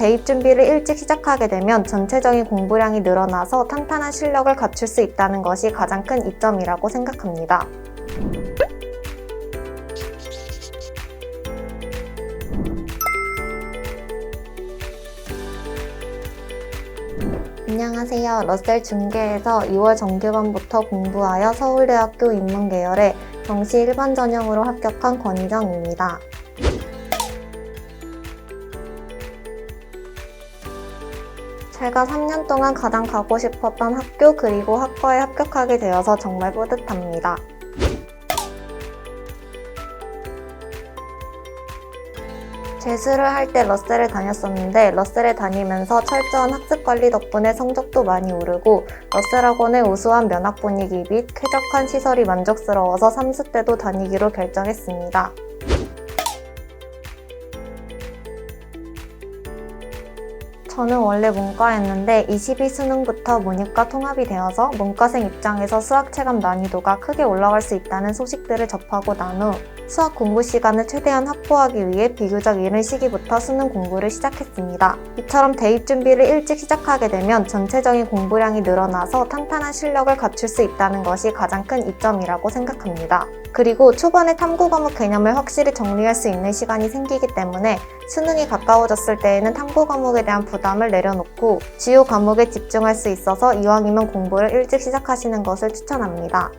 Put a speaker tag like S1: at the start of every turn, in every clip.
S1: 대입 준비를 일찍 시작하게 되면 전체적인 공부량이 늘어나서 탄탄한 실력을 갖출 수 있다는 것이 가장 큰 이점이라고 생각합니다. 안녕하세요. 러셀 중계에서 2월 정규반부터 공부하여 서울대학교 인문계열에 정시 일반 전형으로 합격한 권희정입니다. 제가 3년 동안 가장 가고 싶었던 학교 그리고 학과에 합격하게 되어서 정말 뿌듯합니다. 재수를 할 때 러셀을 다녔었는데 러셀에 다니면서 철저한 학습 관리 덕분에 성적도 많이 오르고 러셀 학원의 우수한 면학 분위기 및 쾌적한 시설이 만족스러워서 3수 때도 다니기로 결정했습니다. 저는 원래 문과였는데 22수능부터 문이과 통합이 되어서 문과생 입장에서 수학 체감 난이도가 크게 올라갈 수 있다는 소식들을 접하고 난 후 수학 공부 시간을 최대한 확보하기 위해 비교적 이른 시기부터 수능 공부를 시작했습니다. 이처럼 대입 준비를 일찍 시작하게 되면 전체적인 공부량이 늘어나서 탄탄한 실력을 갖출 수 있다는 것이 가장 큰 이점이라고 생각합니다. 그리고 초반에 탐구 과목 개념을 확실히 정리할 수 있는 시간이 생기기 때문에 수능이 가까워졌을 때에는 탐구 과목에 대한 부담을 내려놓고 주요 과목에 집중할 수 있어서 이왕이면 공부를 일찍 시작하시는 것을 추천합니다.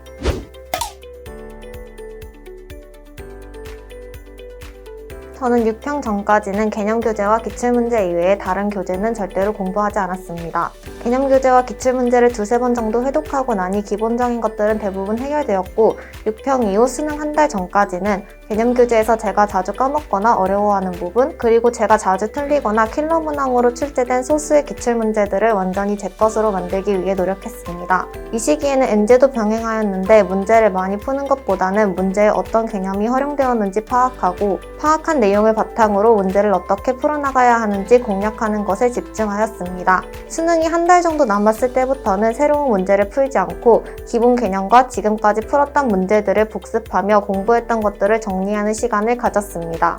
S1: 저는 6평 전까지는 개념 교재와 기출 문제 이외에 다른 교재는 절대로 공부하지 않았습니다. 개념 교재와 기출 문제를 두세 번 정도 회독하고 나니 기본적인 것들은 대부분 해결되었고 6평 이후 수능 한 달 전까지는 개념 교재에서 제가 자주 까먹거나 어려워하는 부분 그리고 제가 자주 틀리거나 킬러 문항으로 출제된 소수의 기출 문제들을 완전히 제 것으로 만들기 위해 노력했습니다. 이 시기에는 엔제도 병행하였는데 문제를 많이 푸는 것보다는 문제에 어떤 개념이 활용되었는지 파악하고 파악한 내용을 바탕으로 문제를 어떻게 풀어나가야 하는지 공략하는 것에 집중하였습니다. 수능이 한 달 정도 남았을 때부터는 새로운 문제를 풀지 않고 기본 개념과 지금까지 풀었던 문제들을 복습하며 공부했던 것들을 정 리하는 시간을 가졌습니다.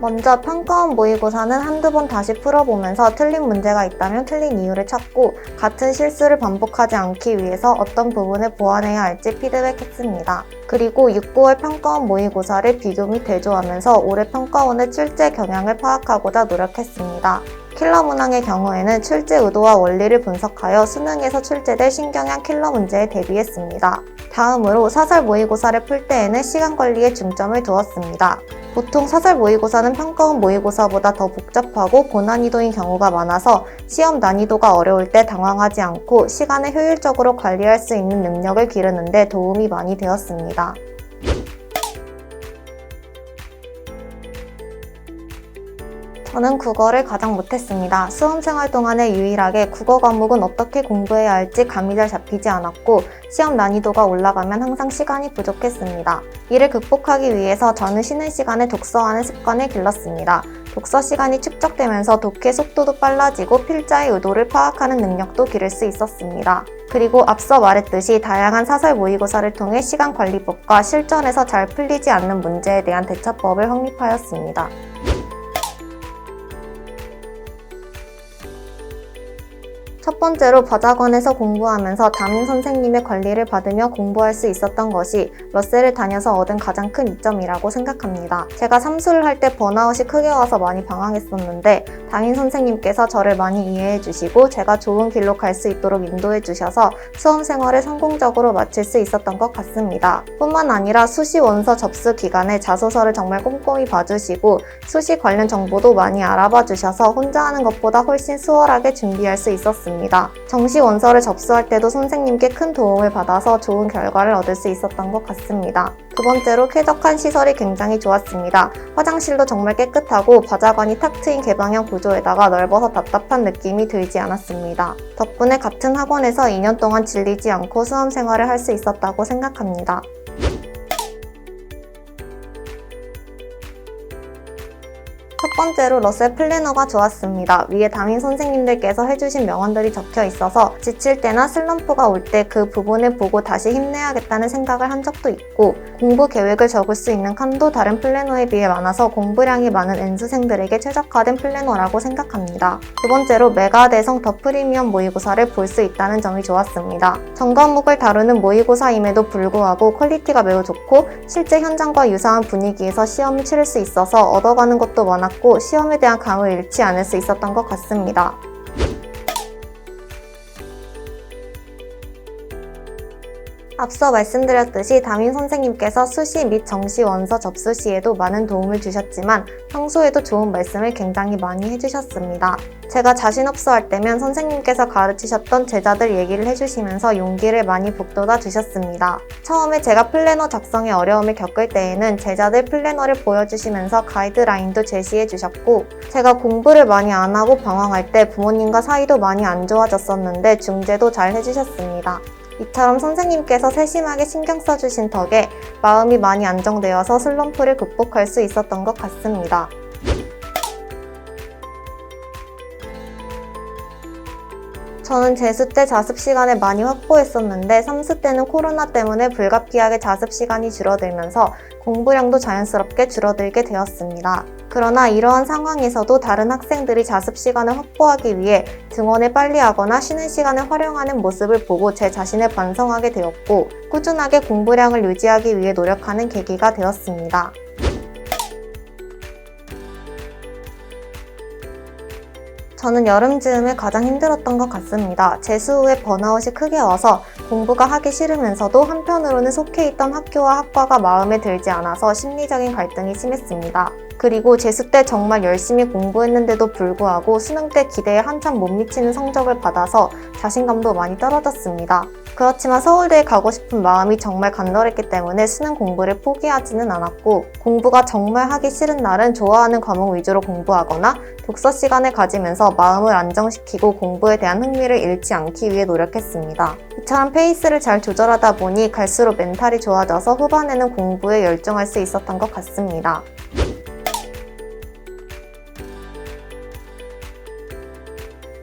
S1: 먼저 평가원 모의고사는 한두 번 다시 풀어보면서 틀린 문제가 있다면 틀린 이유를 찾고 같은 실수를 반복하지 않기 위해서 어떤 부분을 보완해야 할지 피드백했습니다. 그리고 6, 9월 평가원 모의고사를 비교 및 대조하면서 올해 평가원의 출제 경향을 파악하고자 노력했습니다. 킬러 문항의 경우에는 출제 의도와 원리를 분석하여 수능에서 출제될 신경향 킬러 문제에 대비했습니다. 다음으로 사설 모의고사를 풀 때에는 시간 관리에 중점을 두었습니다. 보통 사설 모의고사는 평가원 모의고사보다 더 복잡하고 고난이도인 경우가 많아서 시험 난이도가 어려울 때 당황하지 않고 시간을 효율적으로 관리할 수 있는 능력을 기르는데 도움이 많이 되었습니다. 저는 국어를 가장 못했습니다. 수험생활 동안에 유일하게 국어 과목은 어떻게 공부해야 할지 감이 잘 잡히지 않았고 시험 난이도가 올라가면 항상 시간이 부족했습니다. 이를 극복하기 위해서 저는 쉬는 시간에 독서하는 습관을 길렀습니다. 독서 시간이 축적되면서 독해 속도도 빨라지고 필자의 의도를 파악하는 능력도 기를 수 있었습니다. 그리고 앞서 말했듯이 다양한 사설 모의고사를 통해 시간 관리법과 실전에서 잘 풀리지 않는 문제에 대한 대처법을 확립하였습니다. 첫 번째로 과자관에서 공부하면서 담임 선생님의 관리를 받으며 공부할 수 있었던 것이 러셀을 다녀서 얻은 가장 큰 이점이라고 생각합니다. 제가 삼수를 할 때 번아웃이 크게 와서 많이 방황했었는데 담임 선생님께서 저를 많이 이해해 주시고 제가 좋은 길로 갈 수 있도록 인도해 주셔서 수험 생활을 성공적으로 마칠 수 있었던 것 같습니다. 뿐만 아니라 수시 원서 접수 기간에 자소서를 정말 꼼꼼히 봐주시고 수시 관련 정보도 많이 알아봐 주셔서 혼자 하는 것보다 훨씬 수월하게 준비할 수 있었습니다. 정시 원서를 접수할 때도 선생님께 큰 도움을 받아서 좋은 결과를 얻을 수 있었던 것 같습니다. 두 번째로 쾌적한 시설이 굉장히 좋았습니다. 화장실도 정말 깨끗하고 바자관이 탁 트인 개방형 구조에다가 넓어서 답답한 느낌이 들지 않았습니다. 덕분에 같은 학원에서 2년 동안 질리지 않고 수험 생활을 할 수 있었다고 생각합니다. 번째로 러셀 플래너가 좋았습니다. 위에 담임 선생님들께서 해주신 명언들이 적혀 있어서 지칠 때나 슬럼프가 올 때 그 부분을 보고 다시 힘내야겠다는 생각을 한 적도 있고 공부 계획을 적을 수 있는 칸도 다른 플래너에 비해 많아서 공부량이 많은 N수생들에게 최적화된 플래너라고 생각합니다. 두 번째로 메가 대성 더 프리미엄 모의고사를 볼 수 있다는 점이 좋았습니다. 전 과목을 다루는 모의고사임에도 불구하고 퀄리티가 매우 좋고 실제 현장과 유사한 분위기에서 시험을 치를 수 있어서 얻어가는 것도 많았고 시험에 대한 감을 잃지 않을 수 있었던 것 같습니다. 앞서 말씀드렸듯이 담임 선생님께서 수시 및 정시 원서 접수 시에도 많은 도움을 주셨지만 평소에도 좋은 말씀을 굉장히 많이 해주셨습니다. 제가 자신 없어 할 때면 선생님께서 가르치셨던 제자들 얘기를 해주시면서 용기를 많이 북돋아 주셨습니다. 처음에 제가 플래너 작성에 어려움을 겪을 때에는 제자들 플래너를 보여주시면서 가이드라인도 제시해 주셨고 제가 공부를 많이 안 하고 방황할 때 부모님과 사이도 많이 안 좋아졌었는데 중재도 잘 해주셨습니다. 이처럼 선생님께서 세심하게 신경 써주신 덕에 마음이 많이 안정되어서 슬럼프를 극복할 수 있었던 것 같습니다. 저는 재수 때 자습 시간을 많이 확보했었는데 삼수 때는 코로나 때문에 불가피하게 자습 시간이 줄어들면서 공부량도 자연스럽게 줄어들게 되었습니다. 그러나 이러한 상황에서도 다른 학생들이 자습 시간을 확보하기 위해 등원을 빨리 하거나 쉬는 시간을 활용하는 모습을 보고 제 자신을 반성하게 되었고 꾸준하게 공부량을 유지하기 위해 노력하는 계기가 되었습니다. 저는 여름 즈음에 가장 힘들었던 것 같습니다. 재수 후에 번아웃이 크게 와서 공부가 하기 싫으면서도 한편으로는 속해 있던 학교와 학과가 마음에 들지 않아서 심리적인 갈등이 심했습니다. 그리고 재수 때 정말 열심히 공부했는데도 불구하고 수능 때 기대에 한참 못 미치는 성적을 받아서 자신감도 많이 떨어졌습니다. 그렇지만 서울대에 가고 싶은 마음이 정말 간절했기 때문에 수능 공부를 포기하지는 않았고 공부가 정말 하기 싫은 날은 좋아하는 과목 위주로 공부하거나 독서 시간을 가지면서 마음을 안정시키고 공부에 대한 흥미를 잃지 않기 위해 노력했습니다. 이처럼 페이스를 잘 조절하다 보니 갈수록 멘탈이 좋아져서 후반에는 공부에 열중할 수 있었던 것 같습니다.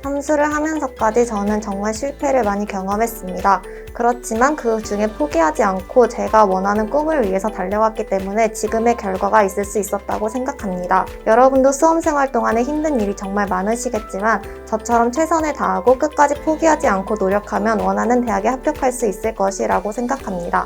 S1: 함수를 하면서까지 저는 정말 실패를 많이 경험했습니다. 그렇지만 그 중에 포기하지 않고 제가 원하는 꿈을 위해서 달려왔기 때문에 지금의 결과가 있을 수 있었다고 생각합니다. 여러분도 수험생활 동안에 힘든 일이 정말 많으시겠지만 저처럼 최선을 다하고 끝까지 포기하지 않고 노력하면 원하는 대학에 합격할 수 있을 것이라고 생각합니다.